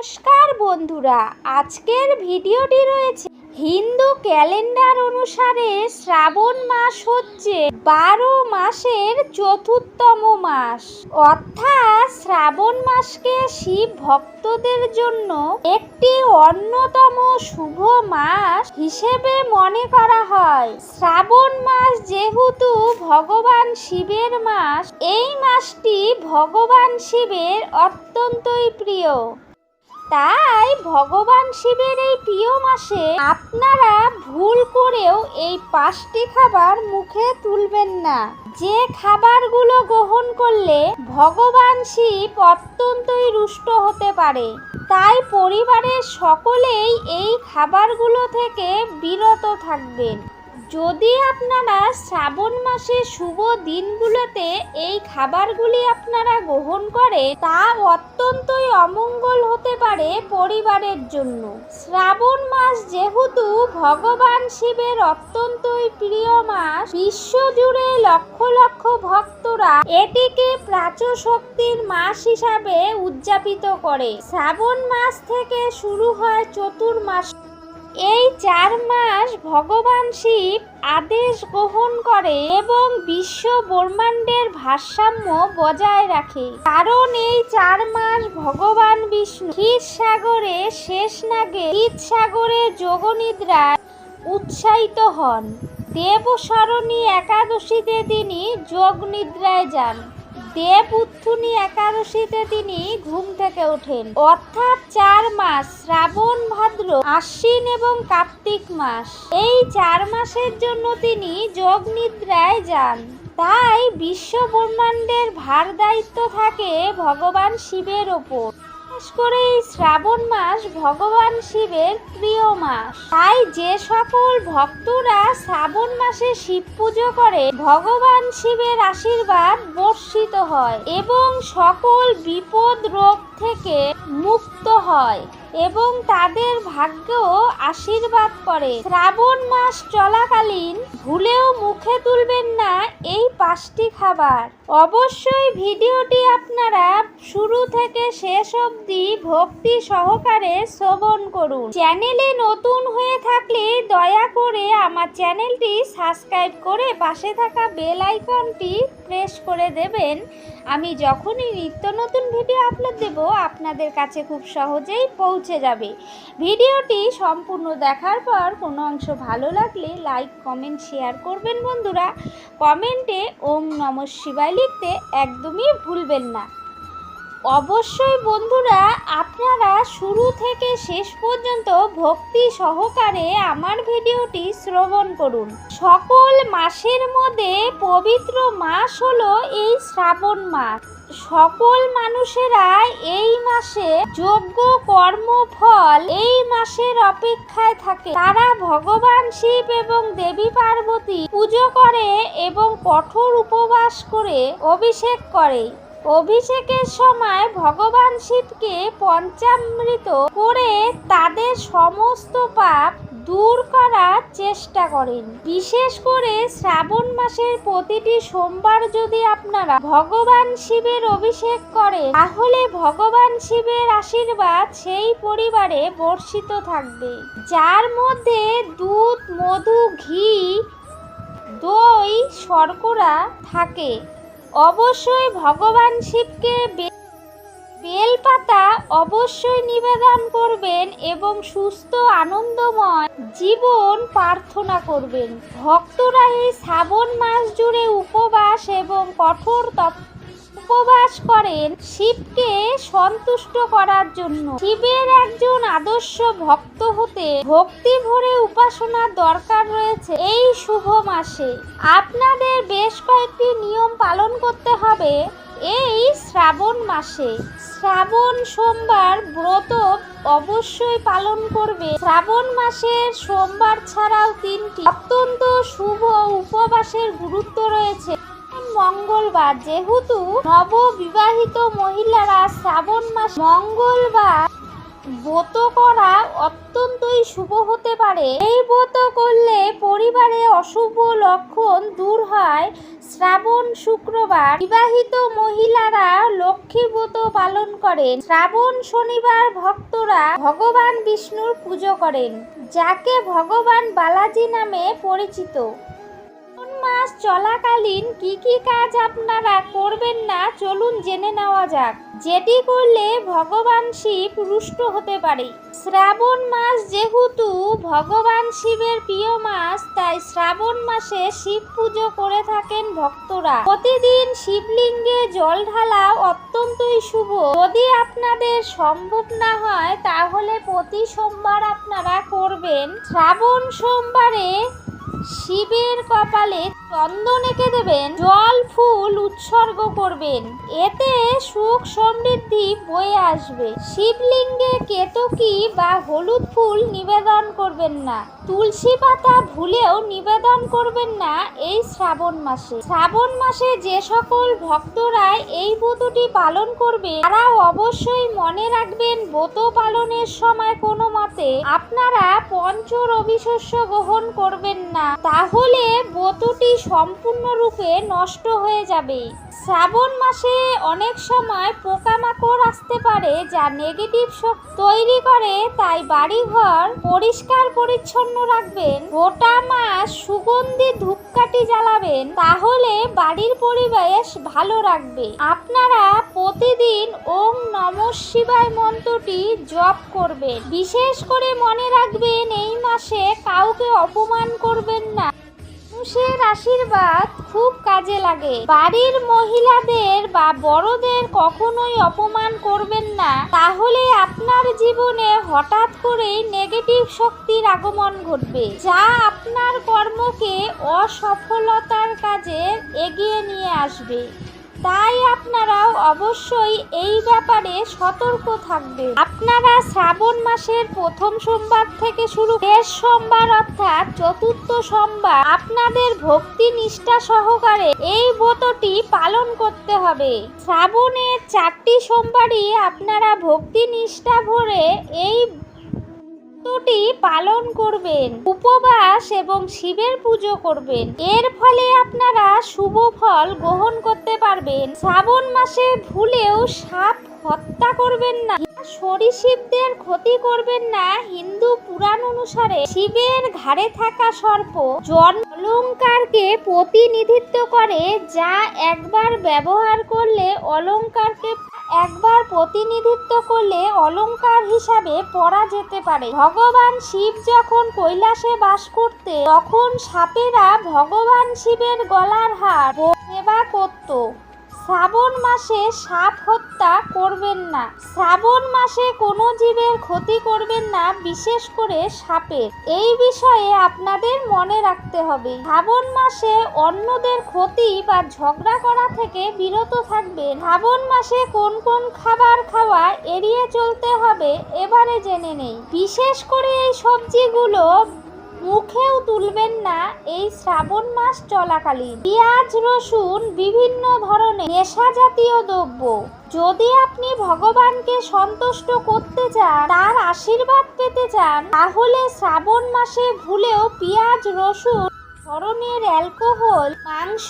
নমস্কার বন্ধুরা, আজকের ভিডিওটি রয়েছে হিন্দু ক্যালেন্ডার অনুসারে শ্রাবণ মাস হচ্ছে বারো মাসের চতুর্থম মাস। অর্থাৎ শ্রাবণ মাসকে শিব ভক্তদের জন্য একটি অন্যতম শুভ মাস হিসেবে মনে করা হয়। শ্রাবণ মাস যেহেতু ভগবান শিবের মাস, এই মাসটি ভগবান শিবের অত্যন্তই প্রিয়। তাই ভগবান শিবের এই প্রিয় মাসে আপনারা ভুল করেও এই পাঁচটি খাবার মুখে তুলবেন না। যে খাবারগুলো গ্রহণ করলে ভগবান শিব অত্যন্তই রুষ্ট হতে পারে। তাই পরিবারের সকলেই এই খাবারগুলো থেকে বিরত থাকবেন। যদি আপনারা শ্রাবণ মাসে শুভ দিনগুলোতে এই খাবারগুলি আপনারা গ্রহণ করে, তা অত্যন্তই অমঙ্গল হতে পারে পরিবারের জন্য। শ্রাবণ মাস যেহেতু ভগবান শিবের অত্যন্তই প্রিয় মাস, বিশ্বজুড়ে লক্ষ লক্ষ ভক্তরা এটিকে প্রাচ্য শক্তির মাস হিসাবে উদযাপিত করে। শ্রাবণ মাস থেকে শুরু হয় চতুর্মাস এই চার মাস ভগবান শিব আদেশ গ্রহণ করে এবং বিশ্ব ব্রহ্মাণ্ডের ভারসাম্য বজায় রাখে। কারণ এই চার মাস ভগবান বিষ্ণু ক্ষীর সাগরে শেষ নাগে ক্ষীর সাগরে যোগনিদ্রায় উৎসাহিত হন। দেবসরণী একাদশীতে তিনি যোগ নিদ্রায় যান। দেব উত্থুনি একাদশীতে তিনি ঘুম থেকে ওঠেন। অর্থাৎ চার মাস, শ্রাবণ, ভাদ্র, আশ্বিন এবং কার্তিক মাস। এই চার মাসের জন্য তিনি যোগ নিদ্রায় যান। তাই বিশ্ব ব্রহ্মাণ্ডের ভার দায়িত্ব থাকে ভগবান শিবের ওপর। বিশেষ করে এই শ্রাবণ মাস ভগবান শিবের প্রিয় মাস। তাই যে সকল ভক্তরা শ্রাবণ মাসে শিব পুজো করে, ভগবান শিবের আশীর্বাদ বর্ষিত হয় এবং সকল বিপদ রোগ থেকে মুক্ত হয় এবং তাদের ভাগ্যও আশীর্বাদ করে। শ্রাবণ মাস চলাকালীন ভুলেও মুখে তুলবেন না এই পাঁচটি খাবার। অবশ্যই ভিডিওটি আপনারা শুরু থেকে শেষ অবধি ভক্তি সহকারে শ্রবণ করুন। চ্যানেলে নতুন হয়ে থাকলে দয়া করে আমার চ্যানেলটি সাবস্ক্রাইব করে পাশে থাকা বেল আইকনটি প্রেস করে দেবেন। আমি যখনই নিত্য নতুন ভিডিও আপলোড দেব আপনাদের কাছে খুব সহজেই পৌঁছে যাবে। ভিডিওটি সম্পূর্ণ দেখার পর কোনো অংশ ভালো লাগলে লাইক, কমেন্ট, শেয়ার করবেন বন্ধুরা। কমেন্টে ওম নম শিবায় লিখতে একদমই ভুলবেন না। অবশ্যই বন্ধুরা থেকে শেষ পর্যন্ত ভক্তি সহকারে আমার ভিডিওটি শ্রবণ করুন। সকল মাসের মধ্যে পবিত্র মাস হলো এই শ্রাবণ মাস। সকল মানুষেরা এই মাসে যোগ্য কর্মফল এই মাসের অপেক্ষায় থাকে। তারা ভগবান শিব এবং দেবী পার্বতী পুজো করে এবং কঠোর উপবাস করে অভিষেক করে। অভিষেকের সময় ভগবান শিবকে পঞ্চামৃত করে তাদের সমস্ত পাপ দূর করার চেষ্টা করেন। বিশেষ করে শ্রাবণ মাসের প্রতিটি সোমবার যদি আপনারা ভগবান শিবের অভিষেক করেন, তাহলে ভগবান শিবের আশীর্বাদ সেই পরিবারে বর্ষিত থাকবে। যার মধ্যে দুধ, মধু, ঘি, দই, শর্করা থাকে। অবশ্যই ভগবান শিবকে বেলপাতা অবশ্যই নিবেদন করবেন এবং সুস্থ, আনন্দময় জীবন প্রার্থনা করবেন। ভক্তরা এই শ্রাবণ মাস জুড়ে উপবাস এবং কঠোর তপ উপবাস করেন শিবকে সন্তুষ্ট করার জন্য। শিবের একজন আদর্শ ভক্ত হতে ভক্তি ভরে উপাসনার দরকার রয়েছে এই শুভ মাসে। আপনাদের বেশ কয়েকটি নিয়ম পালন করতে হবে এই শ্রাবণ মাসে। শ্রাবণ, সোমবার ব্রত অবশ্যই পালন করবে। শ্রাবণ মাসের সোমবার ছাড়াও তিনটি অত্যন্ত শুভ উপবাসের গুরুত্ব রয়েছে। মঙ্গলবার যেহেতু নববিবাহিত মহিলারা শ্রাবণ মাস মঙ্গলবার ব্রত করা অত্যন্তই শুভ হতে পারে। এই ব্রত করলে পরিবারে অশুভ লক্ষণ দূর হয়। শ্রাবণ শুক্রবার বিবাহিত মহিলারা লক্ষ্মী ব্রত পালন করেন। শ্রাবণ শনিবার ভক্তরা ভগবান বিষ্ণুর পুজো করেন, যাকে ভগবান বালাজি নামে পরিচিত। মাস চলাকালীন কি কি কাজ আপনারা করবেন না, চলুন জেনে নেওয়া যাক। যেটি করলে ভগবান শিব রুষ্ট হতে পারে। শ্রাবণ মাস যেহেতু ভগবান শিবের প্রিয় মাস, তাই শ্রাবণ মাসে শিব পুজো করে থাকেন ভক্তরা। প্রতিদিন শিবলিঙ্গে জল ঢালা অত্যন্তই শুভ। যদি আপনাদের সম্ভব না হয়, তাহলে প্রতি সোমবার আপনারা করবেন। শ্রাবণ সোমবারে শিবের কপালে চন্দন এঁকে দেবেন, জল, ফুল উৎসর্গ করবেন। এতে সুখ সমৃদ্ধি বয়ে আসবে। শিবলিঙ্গে কেতকি বা হলুদ ফুল নিবেদন করবেন না। তুলসী পাতা ভুলেও নিবেদন করবেন না এই শ্রাবণ মাসে। শ্রাবণ মাসে যে সকল ভক্তরা এই ব্রতটি পালন করবে তারা অবশ্যই মনে রাখবেন ব্রত পালনের সময় কোনো মতে আপনারা পঞ্চ রবি শস্য গ্রহণ করবেন না। তাহলে ব্রতটি সম্পূর্ণরূপে নষ্ট হয়ে যাবে। শ্রাবণ মাসে অনেক সময় পোকামাকড় আসতে পারে যা নেগেটিভ শক্তি তৈরি করে, তাই বাড়িঘর পরিষ্কার পরিচ্ছন্ন রাখবেন, গোটা মাস সুগন্ধি ধূপকাঠি জ্বালাবেন, তাহলে বাড়ির পরিবেশ ভালো রাখবে। আপনারা প্রতিদিন ওম নম শিবায় মন্ত্রটি জপ করবেন। বিশেষ করে মনে রাখবেন, এই মাসে কাউকে অপমান করবেন না। মানুষের আশীর্বাদ খুব কাজে লাগে। বাড়ির মহিলাদের বা বড়দের কখনোই অপমান করবেন না। তাহলে আপনার জীবনে হঠাৎ করেই নেগেটিভ শক্তির আগমন ঘটবে, যা আপনার কর্মকে অসফলতার কাজে এগিয়ে নিয়ে আসবে। তাই আপনারাও অবশ্যই এই ব্যাপারে সতর্ক থাকবেন। আপনারা শ্রাবণ মাসের প্রথম সোমবার থেকে শুরু শেষ সোমবার অর্থাৎ চতুর্থ সোমবার আপনাদের ভক্তি নিষ্ঠা সহকারে এই ব্রতটি পালন করতে হবে। শ্রাবণের চারটি সোমবারই আপনারা ভক্তি নিষ্ঠা ভরে এই ব্রতটি পালন করবেন, উপবাস এবং শিবের পুজো করবেন। এর ফলে আপনারা শুভ ফল গ্রহণ করতে পারবেন। শ্রাবণ মাসে ভুলেও সাপ হত্যা করবেন না। সরীসৃপদের ক্ষতি করবেন না। হিন্দু পুরাণ অনুসারে শিবের ঘাড়ে থাকা সর্প জন অলঙ্কারকে প্রতিনিধিত্ব করে, যা একবার ব্যবহার করলে অলঙ্কারকে একবার প্রতিনিধিত্ব করলে অলঙ্কার হিসাবে পড়া যেতে পারে। ভগবান শিব যখন কৈলাসে বাস করতে, তখন সাপেরা ভগবান শিবের গলার হার সেবা করত। শ্রাবণ মাসে সাপ হত্যা করবেন না। শ্রাবণ মাসে কোনো জীবের ক্ষতি করবেন না, বিশেষ করে সাপের। এই বিষয়ে আপনাদের মনে রাখতে হবে। শ্রাবণ মাসে অন্যদের ক্ষতি বা ঝগড়া করা থেকে বিরত থাকবেন। শ্রাবণ মাসে কোন কোন খাবার খাওয়া এড়িয়ে চলতে হবে, এবারে জেনে নেই। বিশেষ করে এই সবজিগুলো মুখেও তুলবেন না এই শ্রাবণ মাস চলাকালীন। পেঁয়াজ, রসুন, বিভিন্ন ধরনের নেশা জাতীয় দ্রব্য। যদি আপনি ভগবানকে সন্তুষ্ট করতে চান, তার আশীর্বাদ পেতে চান, তাহলে শ্রাবণ মাসে ভুলেও পেঁয়াজ, রসুন ধরনের অ্যালকোহল, মাংস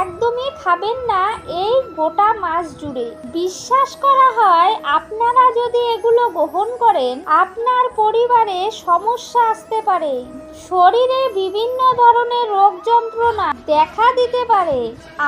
একদমই খাবেন না এই গোটা মাস জুড়ে। বিশ্বাস করা হয়, আপনারা যদি এগুলো গ্রহণ করেন, আপনার পরিবারে সমস্যা আসতে পারে। শরীরে বিভিন্ন ধরনের রোগ যন্ত্রণা দেখা দিতে পারে।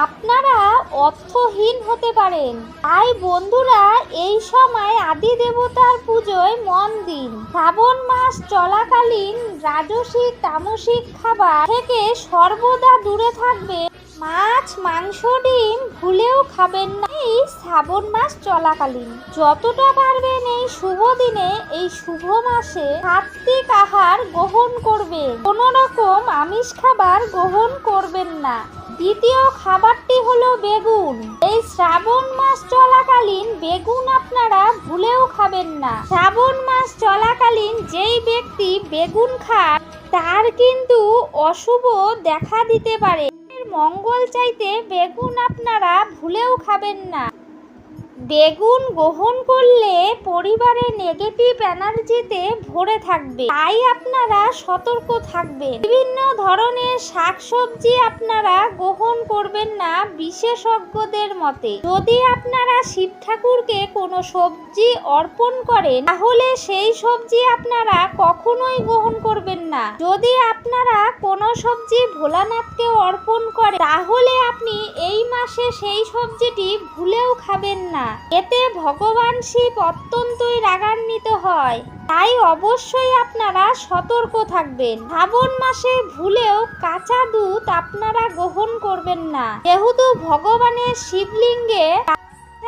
আপনারা অর্থহীন হতে পারেন। তাই বন্ধুরা, এই সময় আদি দেবতার পুজোয় মন দিন। শ্রাবণ মাস চলাকালীন রাজসিক, তামসিক খাবার থেকে সর্বদা দূরে থাকবে। মাছ, মাংস, ডিম ভুলেও খাবেন না। এই শ্রাবণ মাস চলাকালীন। যতটা পারবেন এই শুভ দিনে, এই শুভ মাসে সাত্বিক আহার গ্রহণ করবেন। কোনো রকম আমিষ খাবার গ্রহণ করবেন না। দ্বিতীয় খাবারটি হলো বেগুন। এই শ্রাবণ মাস চলাকালীন বেগুন আপনারা ভুলেও খাবেন না। শ্রাবণ মাস চলাকালীন যেই ব্যক্তি বেগুন খান তার কিন্তু অশুভ দেখা দিতে পারে। মঙ্গল চাইতে বেগুন আপনারা ভুলেও খাবেন না। বেগুন গ্রহণ করলে পরিবারে নেগেটিভ এনার্জিতে ভরে থাকবে। তাই আপনারা সতর্ক থাকবেন। বিভিন্ন ধরনের শাকসবজি আপনারা গ্রহণ করবেন না বিশেষজ্ঞদের মতে। যদি আপনারা শিব ঠাকুরকে কোনো সবজি অর্পণ করেন, তাহলে সেই সবজি আপনারা কখনোই গ্রহণ করবেন না। যদি আপনারা সবজি ভোলানাথকে অর্পণ করেন তাহলে আপনি এই মাসে সেই সবজিটি ভুলেও খাবেন না। এতে ভগবান শিব অত্যন্তই রাগান্বিত হয়। তাই অবশ্যই আপনারা সতর্ক থাকবেন। শ্রাবণ মাসে ভুলেও কাঁচা দুধ আপনারা গ্রহণ করবেন না। যেহেতু ভগবানের শিবলিঙ্গে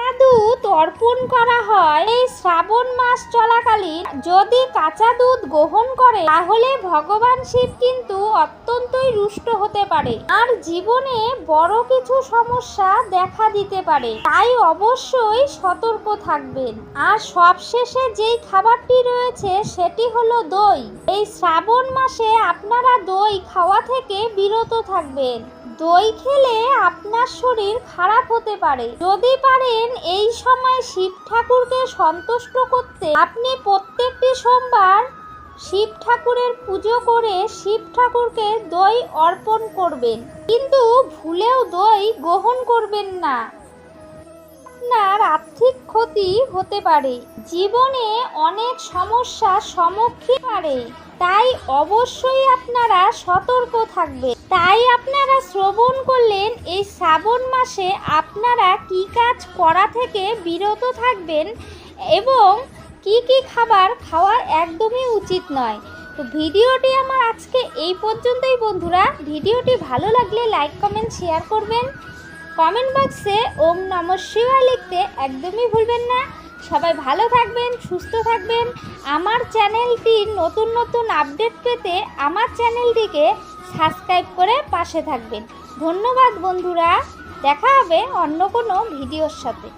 কাঁচা দুধ অর্পণ করা হয়। এই শ্রাবণ মাস চলাকালীন যদি কাঁচা দুধ গ্রহণ করে, তাহলে ভগবান শিব কিন্তু অত্যন্তই রুষ্ট হতে পারে। আর জীবনে বড় কিছু সমস্যা দেখা দিতে পারে, তাই অবশ্যই সতর্ক থাকবেন। আর সবশেষে যেই খাবারটি রয়েছে, সেটি হলো দই। এই শ্রাবণ মাসে আপনারা দই খাওয়া থেকে বিরত থাকবেন। দই খেলে আপনার শরীর খারাপ হতে পারে। যদি পারেন, এই সময় শিব ঠাকুরকে সন্তুষ্ট করতে আপনি প্রত্যেকটি সোমবার শিব ঠাকুরের পুজো করে শিব ঠাকুরকে দই অর্পণ করবেন। কিন্তু ভুলেও দই গ্রহণ করবেন না। আপনার আর্থিক ক্ষতি হতে পারে। জীবনে অনেক সমস্যার সম্মুখীন পারে। তাই অবশ্যই আপনারা সতর্ক থাকবে তাই আপনারা শ্রবণ করলেন, এই শ্রাবণ মাসে আপনারা কি কাজ করা থেকে বিরত থাকবেন এবং কি কি খাবার খাওয়া একদমই উচিত নয়। তো ভিডিওটি আমার আজকে এই পর্যন্তই বন্ধুরা। ভিডিওটি ভালো লাগলে লাইক, কমেন্ট, শেয়ার করবেন। কমেন্ট বক্সে ওম নম শিবায় লিখতে একদমই ভুলবেন না। সবাই ভালো থাকবেন, সুস্থ থাকবেন। আমার চ্যানেলটির নতুন নতুন আপডেট পেতে আমার চ্যানেলটিকে সাবস্ক্রাইব করে পাশে থাকবেন। ধন্যবাদ বন্ধুরা, দেখা হবে অন্য কোনো ভিডিওর সাথে।